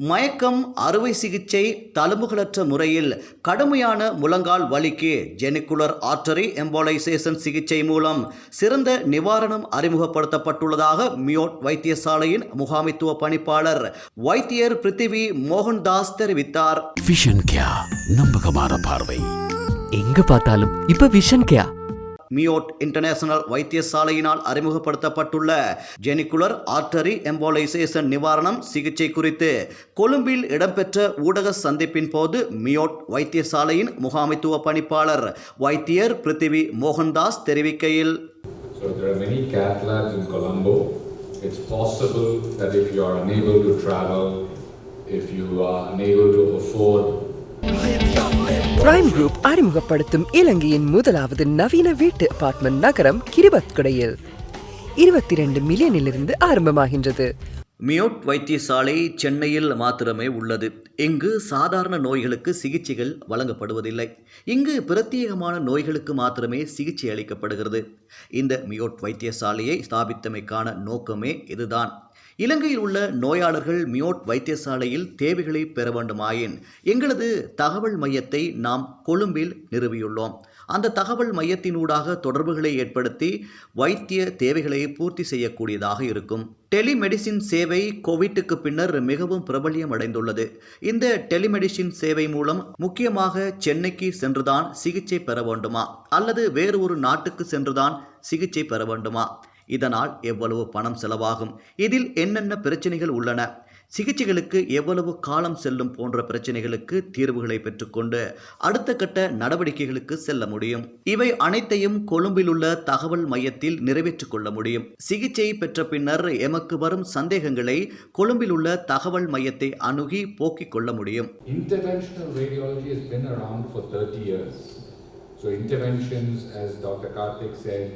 மயக்கம் அறுவை சிகிச்சை தழும்புகளற்ற முறையில் கடுமையான முழங்கால் வலிக்கு ஜெனிகுலர் ஆர்டரி எம்போலைசேஷன் சிகிச்சை மூலம் சிறந்த நிவாரணம் அறிமுகப்படுத்தப்பட்டுள்ளதாக மியோட் வைத்தியசாலையின் முகாமைத்துவ பணிப்பாளர் வைத்தியர் பிருத்திவி மோகன்தாஸ் தெரிவித்தார். விஷன் நம்பகமான பார்வை. எங்க பார்த்தாலும் இப்ப விஷன் கேயா மியோட் இன்டர்நேஷனல் வைத்தியசாலையினால் அறிமுகப்படுத்தப்பட்டுள்ள ஜெனிகுலர் ஆர்டரி எம்போலைசேஷன் நிவாரணம் சிகிச்சை குறித்து கொழும்பில் இடம்பெற்ற ஊடக சந்திப்பின் போது மியோட் வைத்தியசாலையின் முகாமைத்துவ பணிப்பாளர் வைத்தியர் பிருத்திவி மோகன்தாஸ் தெரிவிக்கையில் So there are many cath labs in Colombo. It's possible that if you are unable to travel, if you are unable to afford prime group அறிமுகப்படுத்தும் இலங்கையின் முதலாவது நவீன வீட்டு அபார்ட்மெண்ட் நகரம் கிரிபத்குடையில். இருபத்தி ரெண்டு மில்லியனிலிருந்து ஆரம்பமாகின்றது. மியோட் வைத்தியசாலை சென்னையில் மாத்திரமே உள்ளது. இங்கு சாதாரண நோய்களுக்கு சிகிச்சைகள் வழங்கப்படுவதில்லை. இங்கு பிரத்யேகமான நோய்களுக்கு மாத்திரமே சிகிச்சை அளிக்கப்படுகிறது. இந்த மியோட் வைத்தியசாலையை ஸ்தாபித்தமைக்கான நோக்கமே இதுதான். இலங்கையில் உள்ள நோயாளர்கள் மியோட் வைத்தியசாலையில் தேவைகளை பெற வேண்டுமாயின் எங்களது தகவல் மையத்தை நாம் கொழும்பில் நிறுவியுள்ளோம். அந்த தகவல் மையத்தினூடாக தொடர்புகளை ஏற்படுத்தி வைத்திய தேவைகளை பூர்த்தி செய்யக்கூடியதாக இருக்கும். டெலிமெடிசின் சேவை கோவிட்டுக்கு பின்னர் மிகவும் பிரபல்யம் அடைந்துள்ளது. இந்த டெலிமெடிசின் சேவை மூலம் முக்கியமாக சென்னைக்கு சென்றுதான் சிகிச்சை பெற வேண்டுமா? அல்லது வேறு ஒரு நாட்டுக்கு சென்றுதான் சிகிச்சை பெற வேண்டுமா? இதனால் எவ்வளவு பணம் செலவாகும்? இதில் என்னென்ன பிரச்சனைகள் உள்ளன? சிகிச்சைகளுக்கு எவ்வளவு காலம் செல்லும் போன்ற பிரச்சனைகளுக்கு தீர்வுகளை பெற்றுக்கொண்டு அடுத்த கட்ட நடவடிக்கைகளுக்கு செல்ல முடியும். இவை அனைத்தையும் கொழும்பில் உள்ள தகவல் மையத்தில் நிறைவேற்றிக் கொள்ள முடியும். சிகிச்சை பெற்ற பின்னர் எமக்கு வரும் சந்தேகங்களை கொழும்பில் உள்ள தகவல் மையத்தை அணுகி போக்கிக் கொள்ள முடியும். So interventions, as Dr. Karthik said,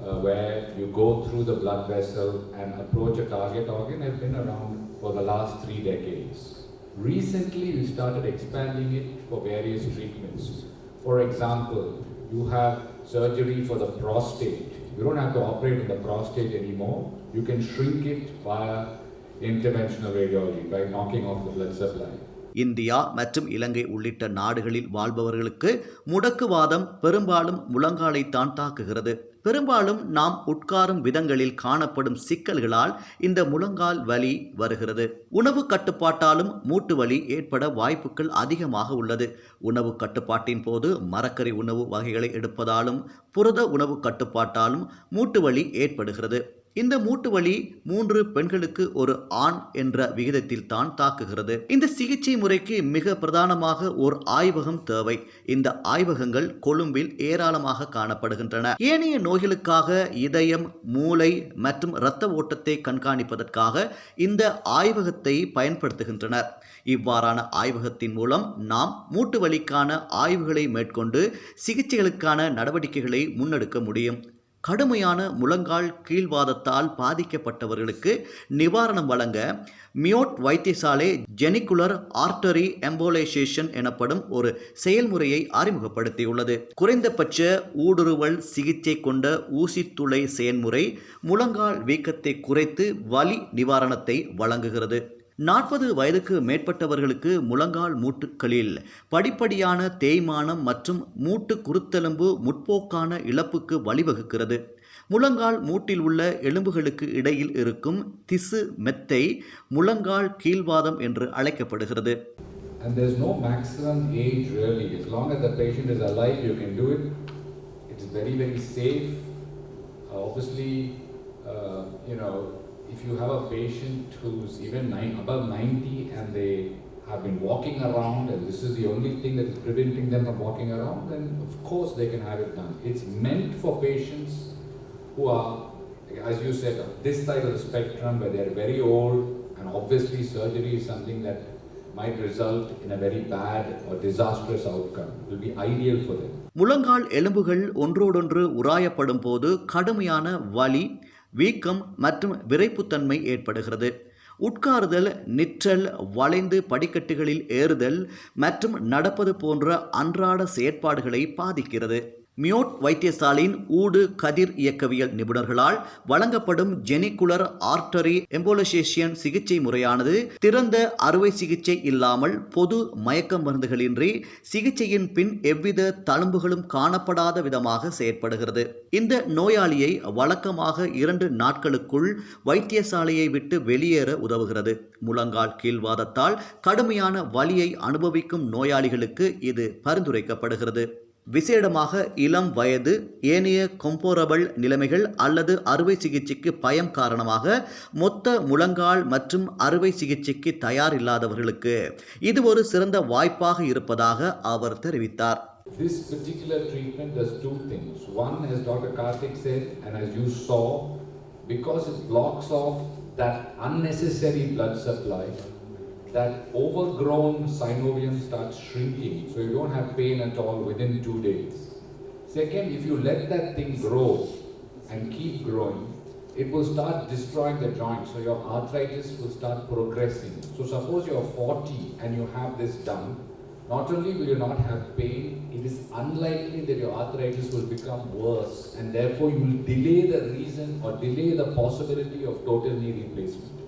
uh, where you go through the blood vessel and approach a target organ has been around for the last three decades. Recently, we started expanding it for various treatments. For example, you have surgery for the prostate. You don't have to operate in the prostate anymore. You can shrink it via interventional radiology by knocking off the blood supply. India மற்றும் இலங்கை உள்ளிட்ட நாடுகளில் வாழ்பவர்களுக்கு முடக்குவாதம் பெரும்பாலும் முழங்காலைத்தான் தாக்குகிறது. பெரும்பாலும் நாம் உட்காரும் விதங்களில் காணப்படும் சிக்கல்களால் இந்த முழங்கால் வலி வருகிறது. உணவு கட்டுப்பாட்டாலும் மூட்டு வலி ஏற்பட வாய்ப்புகள் அதிகமாக உள்ளது. உணவு கட்டுப்பாட்டின் போது மரக்கறி உணவு வகைகளை எடுப்பதாலும் புரத உணவு கட்டுப்பாட்டாலும் மூட்டு வலி ஏற்படுகிறது. இந்த மூட்டு வலி மூன்று பெண்களுக்கு ஒரு ஆண் என்ற விகிதத்தில் தான் தாக்குகிறது. இந்த சிகிச்சை முறைக்கு மிக பிரதானமாக ஒரு ஆய்வகம் தேவை. இந்த ஆய்வகங்கள் கொழும்பில் ஏராளமாக காணப்படுகின்றன. ஏனைய நோய்களுக்காக இதயம் மூளை மற்றும் இரத்த ஓட்டத்தை கண்காணிப்பதற்காக இந்த ஆய்வகத்தை பயன்படுத்துகின்றனர். இவ்வாறான ஆய்வகத்தின் மூலம் நாம் மூட்டு வலிக்கான ஆய்வுகளை மேற்கொண்டு சிகிச்சைகளுக்கான நடவடிக்கைகளை முன்னெடுக்க முடியும். கடுமையான முழங்கால் கீழ்வாதத்தால் பாதிக்கப்பட்டவர்களுக்கு நிவாரணம் வழங்க மியோட் வைத்தியசாலை ஜெனிகுலர் ஆர்டரி எம்போலைசேஷன் எனப்படும் ஒரு செயல்முறையை அறிமுகப்படுத்தியுள்ளது. குறைந்தபட்ச ஊடுருவல் சிகிச்சை கொண்ட ஊசித்துளை செயல்முறை முழங்கால் வீக்கத்தை குறைத்து வலி நிவாரணத்தை வழங்குகிறது. நாற்பது வயதுக்கு மேற்பட்டவர்களுக்கு முழங்கால் மூட்டுகளில் படிப்படியான தேய்மானம் மற்றும் மூட்டு குருத்தெலும்பு முற்போக்கான இழப்புக்கு வழிவகுக்கிறது முழங்கால் மூட்டில் உள்ள எலும்புகளுக்கு இடையில் இருக்கும் திசு மெத்தை முழங்கால் கீழ்வாதம் என்று அழைக்கப்படுகிறது And there's no maximum age really. As long as the patient is alive, you can do it. It's very, very safe. Uh, obviously, uh, you know, if you have a patient who's even nine, above 90 and they have been walking around and this is the only thing that is preventing them from walking around, then of course they can have it done. It's meant for patients who are, as you said, on this side of the spectrum where they're very old and obviously surgery is something that might result in a very bad or disastrous outcome. It will be ideal for them. முழங்கால் எலும்புகள் ஒன்றோடொன்று உராயப்படும் போது கடுமையான வலி வீக்கம் மற்றும் விரைப்புத்தன்மை ஏற்படுகிறது. உட்காருதல் நிற்றல் வளைந்து படிக்கட்டுகளில் ஏறுதல் மற்றும் நடப்பது போன்ற அன்றாட செயற்பாடுகளை பாதிக்கிறது. மியோட் வைத்தியசாலையின் ஊடு கதிர் இயக்கவியல் நிபுணர்களால் வழங்கப்படும் ஜெனிகுலர் ஆர்டரி எம்போலசேஷியன் சிகிச்சை முறையானது திறந்த அறுவை சிகிச்சை இல்லாமல் பொது மயக்க மருந்துகளின்றி சிகிச்சையின் பின் எவ்வித தழும்புகளும் காணப்படாத விதமாக செயற்படுகிறது. இந்த நோயாளியை வழக்கமாக இரண்டு நாட்களுக்குள் வைத்தியசாலையை விட்டு வெளியேற உதவுகிறது. முழங்கால் கீழ்வாதத்தால் கடுமையான வலியை அனுபவிக்கும் நோயாளிகளுக்கு இது பரிந்துரைக்கப்படுகிறது. விசேடமாக இளம் வயது ஏனைய கொம்போரபிள் நிலைமைகள் அல்லது அறுவை சிகிச்சைக்கு பயம் காரணமாக மொத்த முழங்கால் மற்றும் அறுவை சிகிச்சைக்கு தயார் இல்லாதவர்களுக்கு இது ஒரு சிறந்த வாய்ப்பாக இருப்பதாக அவர் தெரிவித்தார் This particular treatment does two things. One, as Dr. Karthik said, and as you saw, because it blocks off that unnecessary blood supply, that overgrown synovium starts shrinking, so you don't have pain at all within two days. Second, if you let that thing grow and keep growing, it will start destroying the joint, so your arthritis will start progressing. So suppose you're 40 and you have this done, not only will you not have pain, it is unlikely that your arthritis will become worse and therefore you will delay the reason or delay the possibility of total knee replacement.